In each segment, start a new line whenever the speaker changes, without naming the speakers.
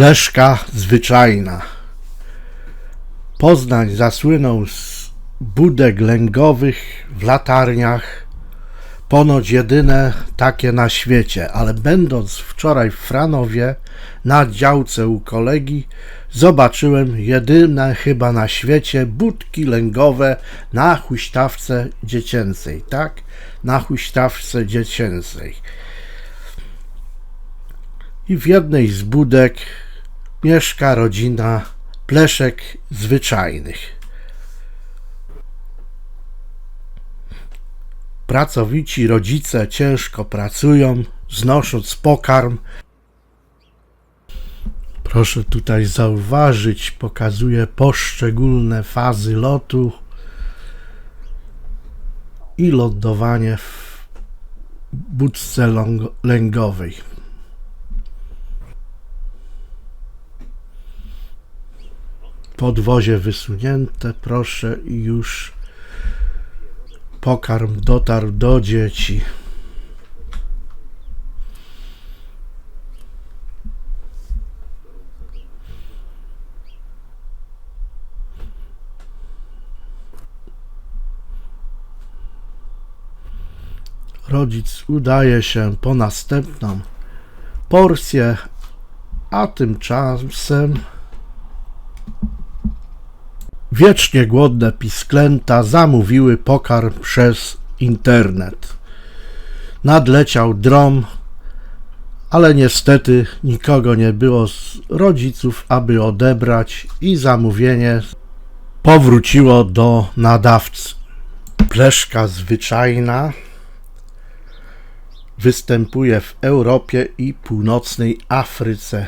Pleszka zwyczajna. Poznań zasłynął z budek lęgowych w latarniach, ponoć jedyne takie na świecie, ale będąc wczoraj w Franowie na działce u kolegi, zobaczyłem jedyne chyba na świecie budki lęgowe na huśtawce dziecięcej, tak? Na huśtawce dziecięcej. I w jednej z budek mieszka rodzina pleszek zwyczajnych. Pracowici rodzice ciężko pracują, znosząc pokarm. Proszę tutaj zauważyć, pokazuje poszczególne fazy lotu i lądowanie w budce lęgowej. Podwozie wysunięte, proszę, i już pokarm dotarł do dzieci. Rodzic udaje się po następną porcję, a tymczasem Wiecznie głodne pisklęta zamówiły pokarm przez internet. Nadleciał drom, ale niestety nikogo nie było z rodziców, aby odebrać i zamówienie powróciło do nadawcy. Pleszka zwyczajna występuje w Europie i północnej Afryce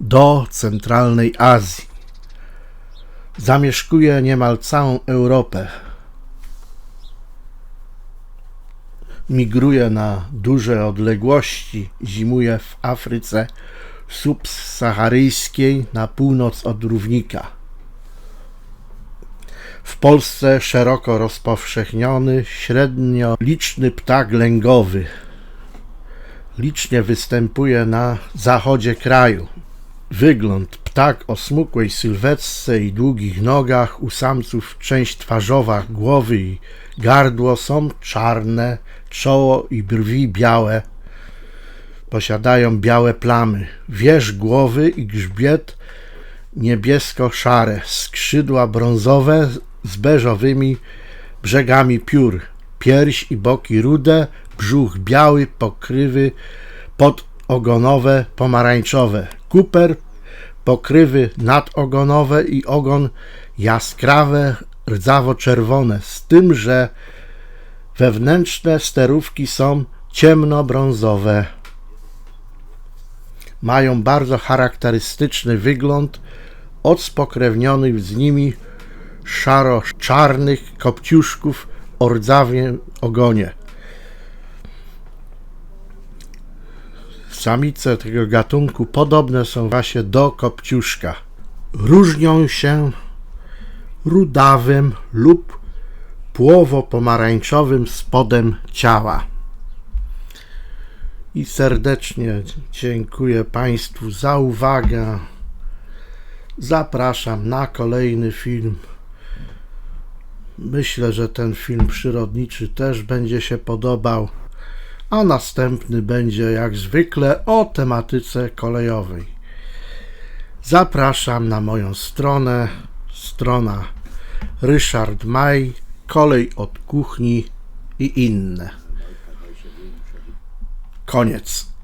do centralnej Azji zamieszkuje niemal całą Europę. Migruje na duże odległości, zimuje w Afryce subsaharyjskiej na północ od równika. W Polsce szeroko rozpowszechniony, średnio liczny ptak lęgowy. Licznie występuje na zachodzie kraju. Wygląd ptak o smukłej sylwetce i długich nogach, u samców część twarzowa, głowy i gardło są czarne, czoło i brwi białe. Posiadają białe plamy. Wierzch głowy i grzbiet niebiesko-szare, skrzydła brązowe z beżowymi brzegami piór, pierś i boki rude, brzuch biały, pokrywy podogonowe pomarańczowe, kuper pokrywy nadogonowe i ogon jaskrawe, rdzawo-czerwone, z tym, że wewnętrzne sterówki są ciemnobrązowe. Mają bardzo charakterystyczny wygląd od spokrewnionych z nimi szaro-czarnych kopciuszków o rdzawym ogonie. Samice tego gatunku podobne są właśnie do kopciuszka. Różnią się rudawym lub płowo-pomarańczowym spodem ciała. I serdecznie dziękuję Państwu za uwagę. Zapraszam na kolejny film. Myślę, że ten film przyrodniczy też będzie się podobał a następny będzie jak zwykle o tematyce kolejowej. Zapraszam na moją stronę, strona Ryszard Maj, kolej od kuchni i inne. Koniec.